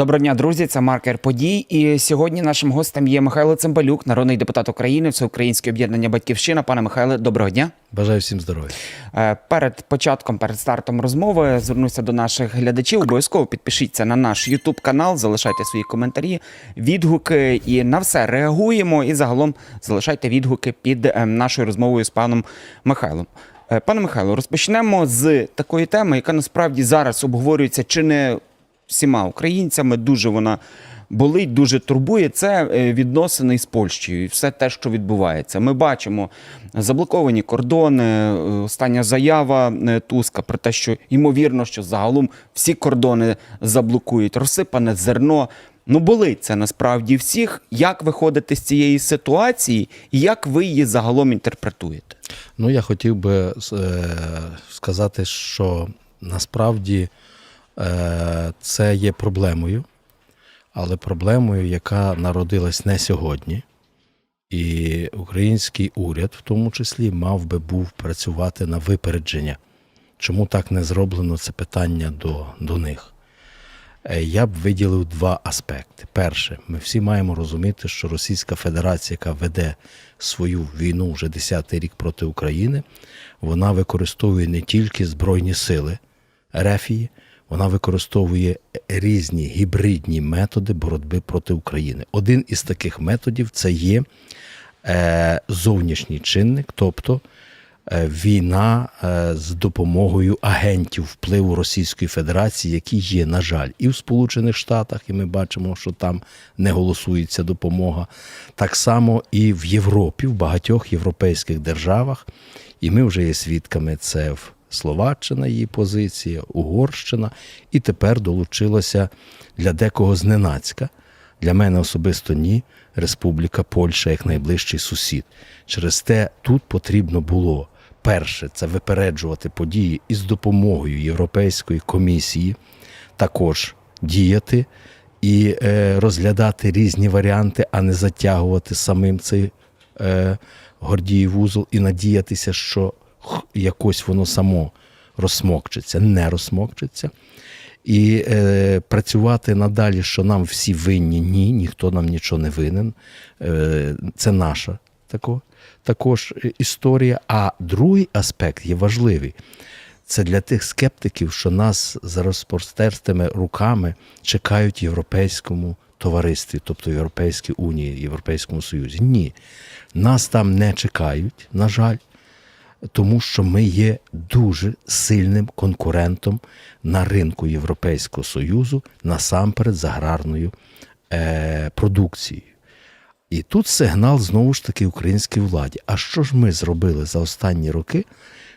Доброго дня, друзі. Це маркер подій. І сьогодні нашим гостем є Михайло Цимбалюк, народний депутат України, Всеукраїнське об'єднання Батьківщина. Пане Михайле, доброго дня. Бажаю всім здоров'я. Е, Перед початком, перед стартом розмови звернуся до наших глядачів. Обов'язково підпишіться на наш YouTube канал, залишайте свої коментарі, відгуки і на все реагуємо. І загалом залишайте відгуки під е, нашою розмовою з паном Михайлом. Е, Пане Михайло, розпочнемо з такої теми, яка насправді зараз обговорюється чи не всіма українцями. Дуже вона болить, дуже турбує. Це е, відносини з Польщею і все те, що відбувається. Ми бачимо заблоковані кордони. е, Остання заява е, Туска про те, що ймовірно, що загалом всі кордони заблокують, розсипане зерно. Ну, болить це насправді всіх. Як виходити з цієї ситуації, і як ви її загалом інтерпретуєте? Ну, я хотів би е, сказати, що насправді це є проблемою, але проблемою, яка народилась не сьогодні. І український уряд, в тому числі, мав би був працювати на випередження. Чому так не зроблено, це питання до, до них. Е, Я б виділив два аспекти. Перше, ми всі маємо розуміти, що Російська Федерація, яка веде свою війну вже 10-й рік проти України, вона використовує не тільки Збройні сили Рефії, вона використовує різні гібридні методи боротьби проти України. Один із таких методів це є е, зовнішній чинник, тобто е, війна е, з допомогою агентів впливу Російської Федерації, які є, на жаль, і в Сполучених Штатах, і ми бачимо, що там не голосується допомога. Так само і в Європі, в багатьох європейських державах. І ми вже є свідками це в Словаччина, її позиція, Угорщина, і тепер долучилося для декого зненацька. Для мене особисто ні. Республіка Польща як найближчий сусід. Через те тут потрібно було перше це випереджувати події із допомогою Європейської комісії, також діяти і е, розглядати різні варіанти, а не затягувати самим цей е, Гордіїв вузол і надіятися, що якось воно само розсмокчеться, не розсмокчеться. І е, працювати надалі, що нам всі винні, ні, ніхто нам нічого не винен. Е, це наша тако, також історія. А другий аспект є важливий. Це для тих скептиків, що нас за розпростертими руками чекають в європейському товаристві, тобто в Європейській Унії, Європейському Союзі. Ні, нас там не чекають, на жаль тому що ми є дуже сильним конкурентом на ринку Європейського Союзу, насамперед з аграрною е, продукцією. І тут сигнал знову ж таки українській владі. А що ж ми зробили за останні роки,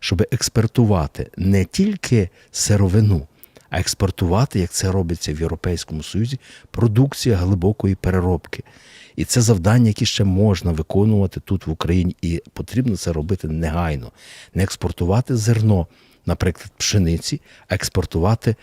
щоб експортувати не тільки сировину, а експортувати, як це робиться в Європейському Союзі, продукція глибокої переробки. І це завдання, які ще можна виконувати тут в Україні, і потрібно це робити негайно. Не експортувати зерно, наприклад, пшениці, а експортувати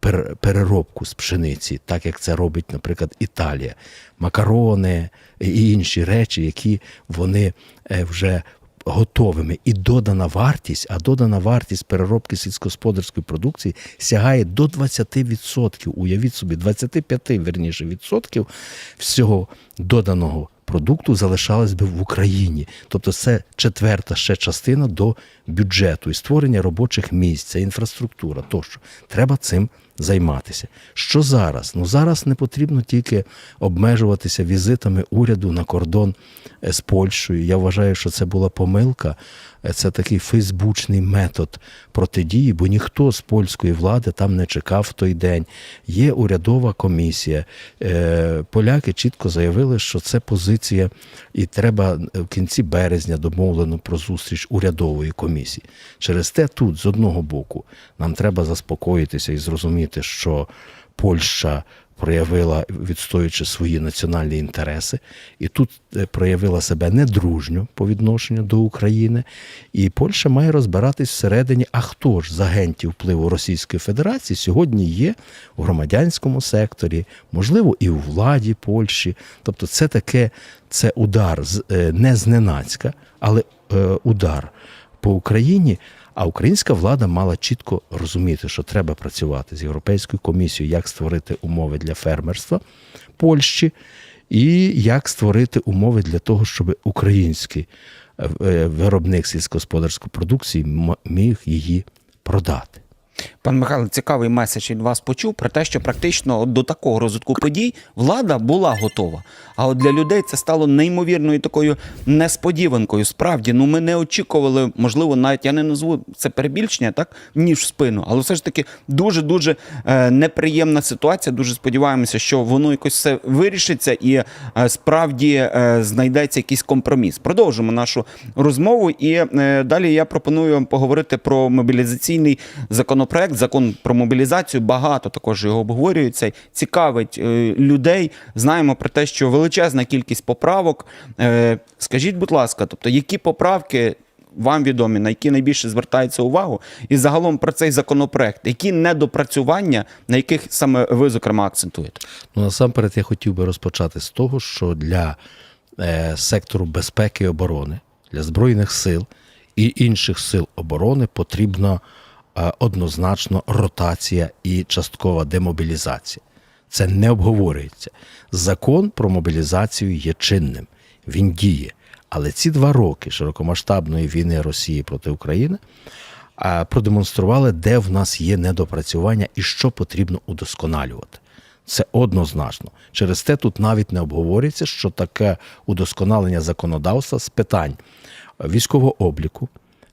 пер- переробку з пшениці, так як це робить, наприклад, Італія, макарони і інші речі, які вони е, вже готовими. І додана вартість, а додана вартість переробки сільськогосподарської продукції сягає до 20%. Уявіть собі, 25 верніше відсотків всього доданого продукту залишалось би в Україні. Тобто це четверта ще частина до бюджету і створення робочих місць, це інфраструктура тощо. Треба цим займатися. Що зараз? Ну зараз не потрібно тільки обмежуватися візитами уряду на кордон е, з Польщею. Я вважаю, що це була помилка. Е, Це такий фейсбучний метод протидії, бо ніхто з польської влади там не чекав в той день. Є урядова комісія. Е, Поляки чітко заявили, що це позиція, і треба в кінці березня домовлено про зустріч урядової комісії. Через те тут, з одного боку, нам треба заспокоїтися і зрозуміти, що Польща проявила, відстоюючи свої національні інтереси, і тут е, проявила себе недружньо по відношенню до України. І Польща має розбиратись всередині, а хто ж з агентів впливу Російської Федерації сьогодні є у громадянському секторі, можливо, і у владі Польщі. Тобто, це таке це удар е, не зненацька, але е, удар по Україні. А українська влада мала чітко розуміти, що треба працювати з Європейською комісією, як створити умови для фермерства Польщі, і як створити умови для того, щоб український е, виробник сільськогосподарської продукції міг її продати. Пан Михайло, цікавий меседж від вас почув про те, що практично до такого розвитку подій влада була готова. А от для людей це стало неймовірною такою несподіванкою. Справді, ну ми не очікували, можливо, навіть я не назву це перебільшення, так ніж в спину, але все ж таки дуже дуже е, неприємна ситуація. Дуже сподіваємося, що воно якось все вирішиться і е, справді е, знайдеться якийсь компроміс. Продовжимо нашу розмову. І е, далі я пропоную вам поговорити про мобілізаційний законопроект, закон про мобілізацію. Багато також його обговорюється. Цікавить е, людей. Знаємо про те, що величезна кількість поправок. Е, Скажіть, будь ласка, тобто, які поправки вам відомі, на які найбільше звертається увагу, і загалом про цей законопроект, які недопрацювання, на яких саме ви зокрема акцентуєте? Ну, насамперед, я хотів би розпочати з того, що для е, сектору безпеки і оборони, для Збройних сил і інших сил оборони потрібна е, однозначно ротація і часткова демобілізація. Це не обговорюється. Закон про мобілізацію є чинним, він діє. Але ці два роки широкомасштабної війни Росії проти України продемонстрували, де в нас є недопрацювання і що потрібно удосконалювати. Це однозначно. Через те тут навіть не обговорюється, що таке удосконалення законодавства з питань військового обліку,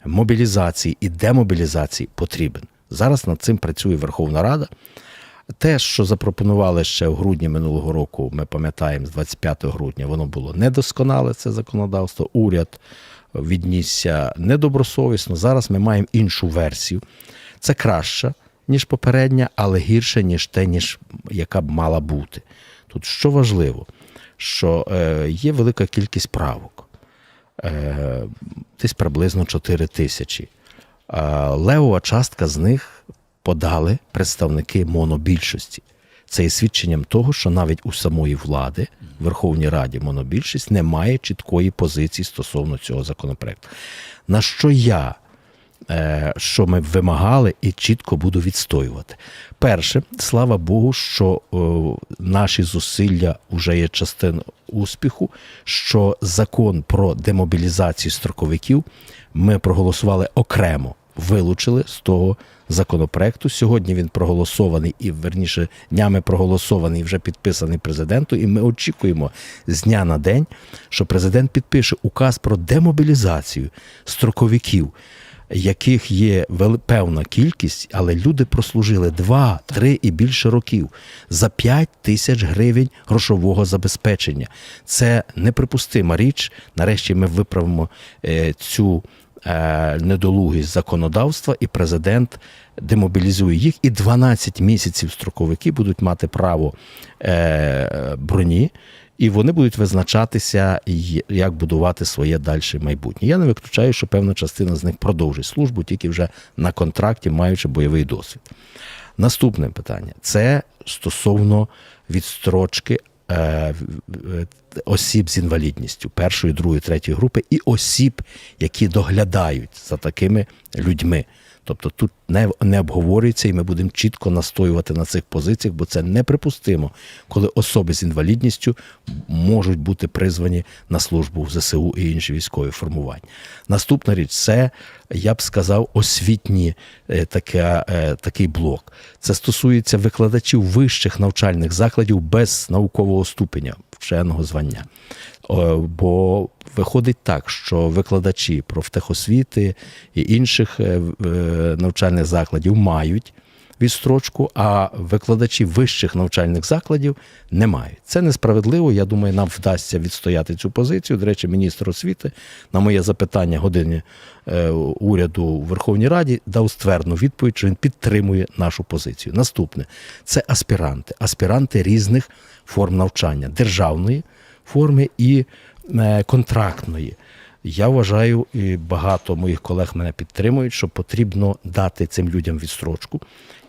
мобілізації і демобілізації потрібен. Зараз над цим працює Верховна Рада. Те, що запропонували ще в грудні минулого року, ми пам'ятаємо, з 25 грудня, воно було недосконале, це законодавство. Уряд віднісся недобросовісно. Зараз ми маємо іншу версію. Це краще, ніж попередня, але гірше, ніж те, ніж яка б мала бути. Тут що важливо, що е, є велика кількість правок, десь приблизно 4 тисячі. Е, левова частка з них подали представники монобільшості. Це є свідченням того, що навіть у самої влади в Верховній Раді монобільшість не має чіткої позиції стосовно цього законопроекту. На що я, е, що ми вимагали і чітко буду відстоювати. Перше, слава Богу, що наші зусилля вже є частиною успіху, що закон про демобілізацію строковиків ми проголосували окремо, вилучили з того законопроекту. Сьогодні він проголосований і верніше днями проголосований і вже підписаний президенту. І ми очікуємо з дня на день, що президент підпише указ про демобілізацію строковиків. Яких є певна кількість, але люди прослужили 2, 3 і більше років за 5 тисяч гривень грошового забезпечення. Це неприпустима річ. Нарешті ми виправимо е, цю е, недолугість законодавства, і президент демобілізує їх. І 12 місяців строковики будуть мати право е, броні, і вони будуть визначатися, як будувати своє далі майбутнє. Я не виключаю, що певна частина з них продовжить службу, тільки вже на контракті, маючи бойовий досвід. Наступне питання це стосовно відстрочки е, е, осіб з інвалідністю першої, другої, третьої групи і осіб, які доглядають за такими людьми. Тобто тут не, не обговорюється, і ми будемо чітко настоювати на цих позиціях, бо це неприпустимо, коли особи з інвалідністю можуть бути призвані на службу в ЗСУ і інші військові формування. Наступна річ це, я б сказав, освітні е, е, такий блок. Це стосується викладачів вищих навчальних закладів без наукового ступеня, вченого звання. Бо виходить так, що викладачі профтехосвіти і інших е, е, навчальних закладів мають відстрочку, а викладачі вищих навчальних закладів не мають. Це несправедливо. Я думаю, нам вдасться відстояти цю позицію. До речі, міністр освіти на моє запитання години е, уряду у Верховній Раді дав ствердну відповідь, що він підтримує нашу позицію. Наступне це аспіранти, аспіранти різних форм навчання державної форми і е, контрактної. Я вважаю, і багато моїх колег мене підтримують, що потрібно дати цим людям відстрочку,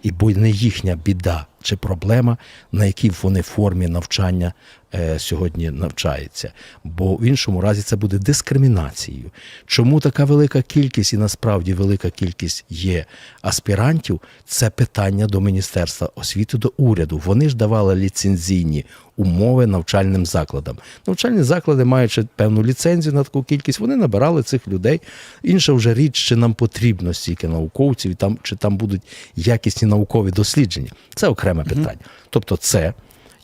і бо не їхня біда чи проблема, на якій вони формі навчання е, сьогодні навчаються. Бо в іншому разі це буде дискримінацією. Чому така велика кількість і насправді велика кількість є аспірантів? Це питання до Міністерства освіти, до уряду. Вони ж давали ліцензійні умови навчальним закладам. Навчальні заклади, маючи певну ліцензію на таку кількість, вони набирали цих людей. Інша вже річ, чи нам потрібно стільки науковців, і там чи там будуть якісні наукові дослідження. Це окреме питання. Тобто, це.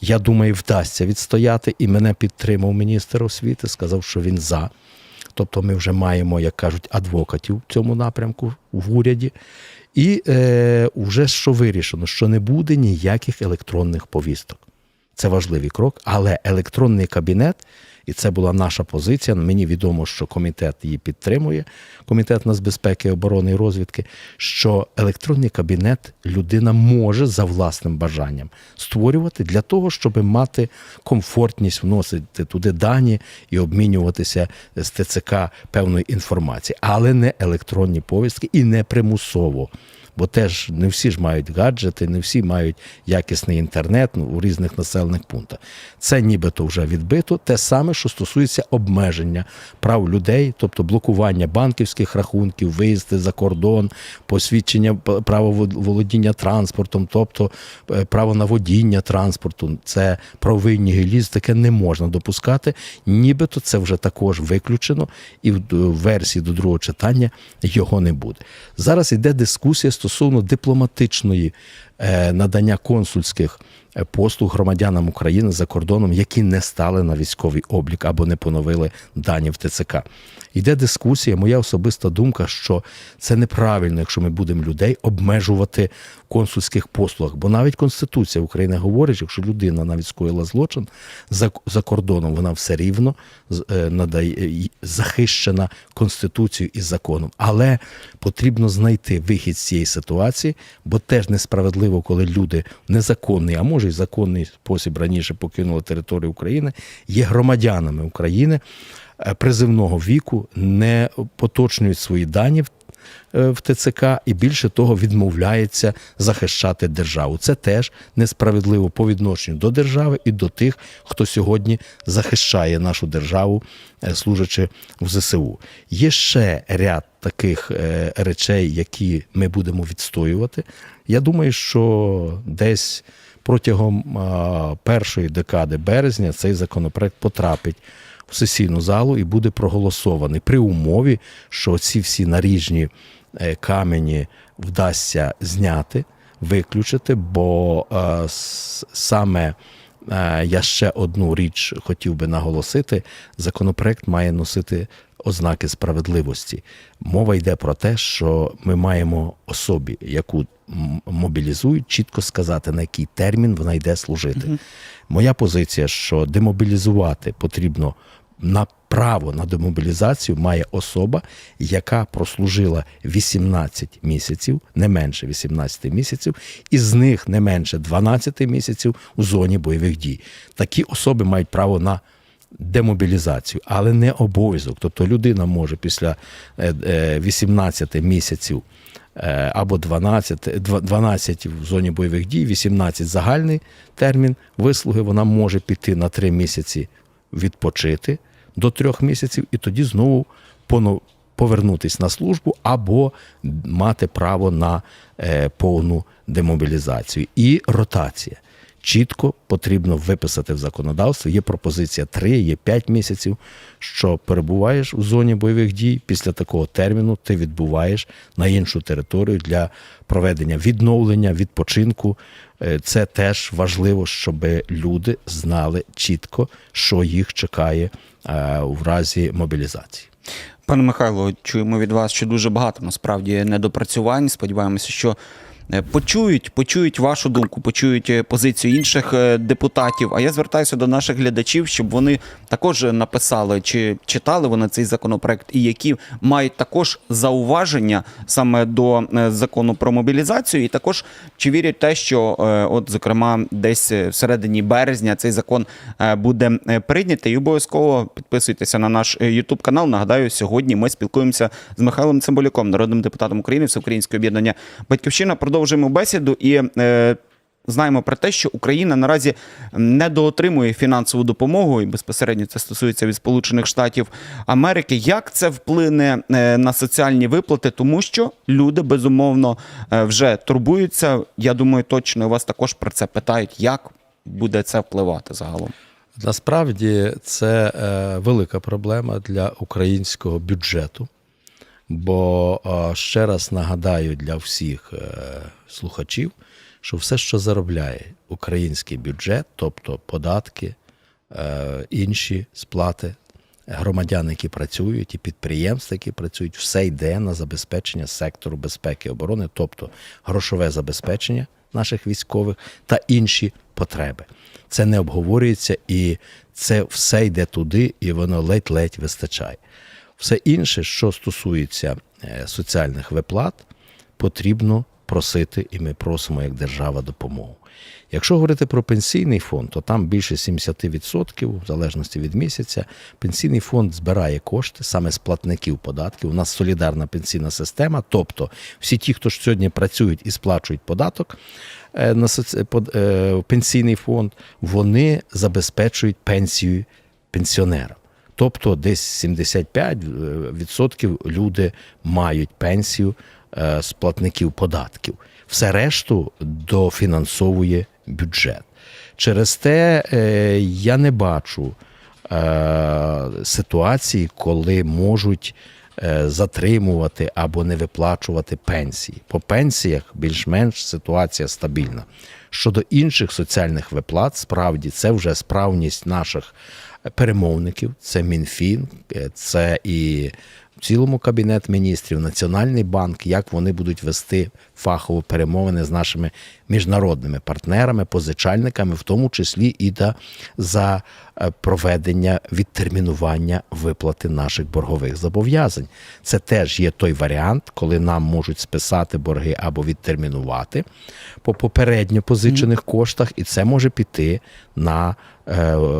Я думаю, вдасться відстояти, і мене підтримав міністр освіти, сказав, що він за. Тобто ми вже маємо, як кажуть, адвокатів в цьому напрямку в уряді. І е, вже що вирішено, що не буде ніяких електронних повісток. Це важливий крок, але електронний кабінет, і це була наша позиція. Мені відомо, що комітет її підтримує, комітет нацбезпеки, оборони і розвідки. Що електронний кабінет людина може за власним бажанням створювати для того, щоб мати комфортність вносити туди дані і обмінюватися з ТЦК певною інформацією, але не електронні повістки і не примусово. Бо теж не всі ж мають гаджети, не всі мають якісний інтернет ну, у різних населених пунктах. Це нібито вже відбито. Те саме, що стосується обмеження прав людей, тобто блокування банківських рахунків, виїзди за кордон, посвідчення права володіння транспортом, тобто е, право на водіння транспорту. Це провинні геліз, таке не можна допускати. Нібито це вже також виключено, і в версії до другого читання його не буде. Зараз йде дискусія стосовно дипломатичної е, надання консульських послуг громадянам України за кордоном, які не стали на військовий облік або не поновили дані в ТЦК. Йде дискусія. Моя особиста думка, що це неправильно, якщо ми будемо людей обмежувати в консульських послугах. Бо навіть Конституція України говорить, що якщо людина навіть скоїла злочин за, за кордоном, вона все рівно е, надає захищена Конституцією і законом. Але потрібно знайти вихід з цієї ситуації, бо теж несправедливо, коли люди в незаконний, а може й законний спосіб раніше покинули територію України, є громадянами України е, призивного віку, не поточнюють свої дані в е, ТЦК і більше того відмовляється захищати державу. Це теж несправедливо по відношенню до держави і до тих, хто сьогодні захищає нашу державу, е, служачи в ЗСУ. Є ще ряд таких речей, які ми будемо відстоювати. Я думаю, що десь протягом а, першої декади березня цей законопроект потрапить в сесійну залу і буде проголосований при умові, що ці всі наріжні е, камені вдасться зняти, виключити, бо е, саме я ще одну річ хотів би наголосити: законопроект має носити ознаки справедливості. Мова йде про те, що ми маємо особі, яку мобілізують, чітко сказати, на який термін вона йде служити. Моя позиція, що демобілізувати потрібно на право на демобілізацію має особа, яка прослужила 18 місяців, не менше 18 місяців, і з них не менше 12 місяців у зоні бойових дій. Такі особи мають право на демобілізацію, але не обов'язок. Тобто людина може після е, е, 18 місяців е, або 12, 12 в зоні бойових дій, 18 загальний термін вислуги, вона може піти на 3 місяці відпочити до 3 місяців і тоді знову повернутись на службу або мати право на е, повну демобілізацію. І ротація. Чітко потрібно виписати в законодавстві. Є пропозиція 3, є 5 місяців, що перебуваєш у зоні бойових дій. Після такого терміну ти відбуваєш на іншу територію для проведення відновлення, відпочинку. Е, Це теж важливо, щоб люди знали чітко, що їх чекає е, в разі мобілізації. Пане Михайло, чуємо від вас, що дуже багато насправді недопрацювань. Сподіваємося, що е, почують, почують вашу думку, почують е, позицію інших е, депутатів. А я звертаюся до наших глядачів, щоб вони також написали, чи читали вони цей законопроект, і які мають також зауваження саме до е, закону про мобілізацію, і також чи вірять те, що е, от зокрема десь е, всередині березня цей закон е, буде е, прийнятий. І обов'язково підписуйтеся на наш Ютуб канал. Нагадаю, сьогодні ми спілкуємося з Михайлом Цимбалюком, народним депутатом України, Всеукраїнського об'єднання Батьківщина. Продовжуємо бесіду і. Е, знаємо про те, що Україна наразі недоотримує фінансову допомогу, і безпосередньо це стосується від Сполучених Штатів Америки. Як це вплине е, на соціальні виплати? Тому що люди безумовно е, вже турбуються. Я думаю, точно вас також про це питають, як буде це впливати загалом. Насправді це велика проблема для українського бюджету. Бо ще раз нагадаю для всіх е, слухачів, що все, що заробляє український бюджет, тобто податки, е, інші сплати громадян, які працюють, і підприємства, які працюють, все йде на забезпечення сектору безпеки і оборони, тобто грошове забезпечення наших військових та інші потреби. Це не обговорюється і це все йде туди, і воно ледь-ледь вистачає. Все інше, що стосується е, соціальних виплат, потрібно просити, і ми просимо як держава допомогу. Якщо говорити про пенсійний фонд, то там більше 70%, в залежності від місяця, пенсійний фонд збирає кошти саме з платників податків. У нас солідарна пенсійна система, тобто всі ті, хто ж сьогодні працюють і сплачують податок е, на е, пенсійний фонд, вони забезпечують пенсію пенсіонерам. Тобто десь 75% люди мають пенсію е, з платників податків. Все решту дофінансовує бюджет. Через те е, я не бачу е, ситуації, коли можуть затримувати або не виплачувати пенсії. По пенсіях більш-менш ситуація стабільна. Щодо інших соціальних виплат, справді це вже справність наших перемовників, це Мінфін, е, це і в цілому кабінет міністрів, Національний банк, як вони будуть вести фахово перемовини з нашими міжнародними партнерами, позичальниками, в тому числі і за е, проведення відтермінування виплати наших боргових зобов'язань. Це теж є той варіант, коли нам можуть списати борги або відтермінувати по попередньо позичених коштах, і це може піти на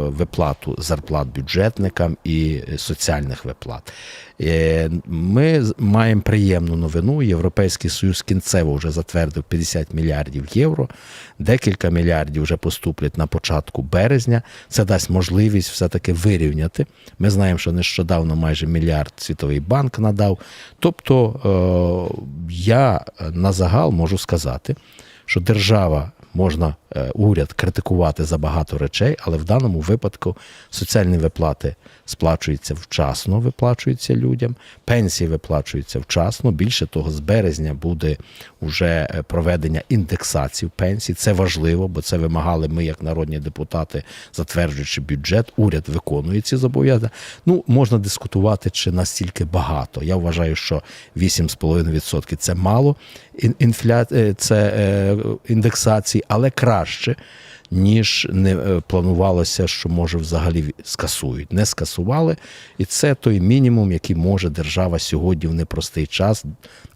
виплату зарплат бюджетникам і соціальних виплат. Е, Ми маємо приємну новину. Європейський Союз кінцево вже затвердив 50 мільярдів євро. Декілька мільярдів вже поступлять на початку березня. Це дасть можливість все-таки вирівняти. Ми знаємо, що нещодавно майже мільярд Світовий банк надав. Тобто е, я на загал можу сказати, що держава можна е, уряд критикувати за багато речей, але в даному випадку соціальні виплати сплачуються вчасно, виплачуються людям, пенсії виплачуються вчасно. Більше того, з березня буде вже е, проведення індексації пенсій. Це важливо, бо це вимагали ми, як народні депутати, затверджуючи бюджет. Уряд виконує ці зобов'язання. Ну можна дискутувати, чи настільки багато. Я вважаю, що 8,5% це мало ін- інфля... е, це е, але краще. Ніж не е, планувалося, що може взагалі скасують. Не скасували, і це той мінімум, який може держава сьогодні в непростий час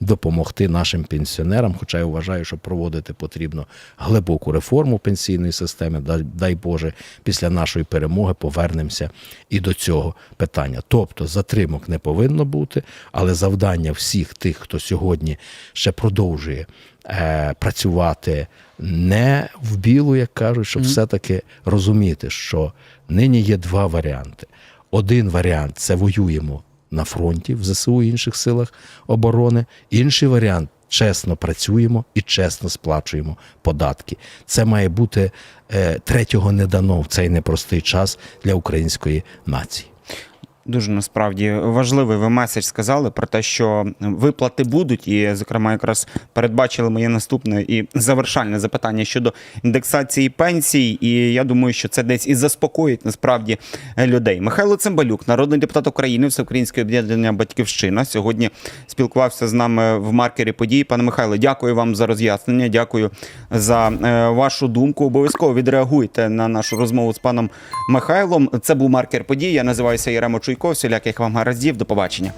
допомогти нашим пенсіонерам. Хоча я вважаю, що проводити потрібно глибоку реформу пенсійної системи. Дай Боже, після нашої перемоги повернемося і до цього питання. Тобто затримок не повинно бути, але завдання всіх тих, хто сьогодні ще продовжує е, працювати не в білу, як кажуть, щоб все-таки розуміти, що нині є два варіанти. Один варіант це воюємо на фронті в ЗСУ і інших силах оборони. Інший варіант чесно працюємо і чесно сплачуємо податки. Це має бути е, третього не дано в цей непростий час для української нації. Дуже насправді важливий ви меседж сказали про те, що виплати будуть, і, зокрема, якраз передбачили моє наступне і завершальне запитання щодо індексації пенсій. І я думаю, що це десь і заспокоїть насправді людей. Михайло Цимбалюк, народний депутат України, Всеукраїнське об'єднання Батьківщина, сьогодні спілкувався з нами в маркері подій. Пане Михайло, дякую вам за роз'яснення. Дякую за е, вашу думку. Обов'язково відреагуйте на нашу розмову з паном Михайлом. Це був маркер подій. Я називаюся Яремо Чуйко. Всіляких вам гараздів. До побачення.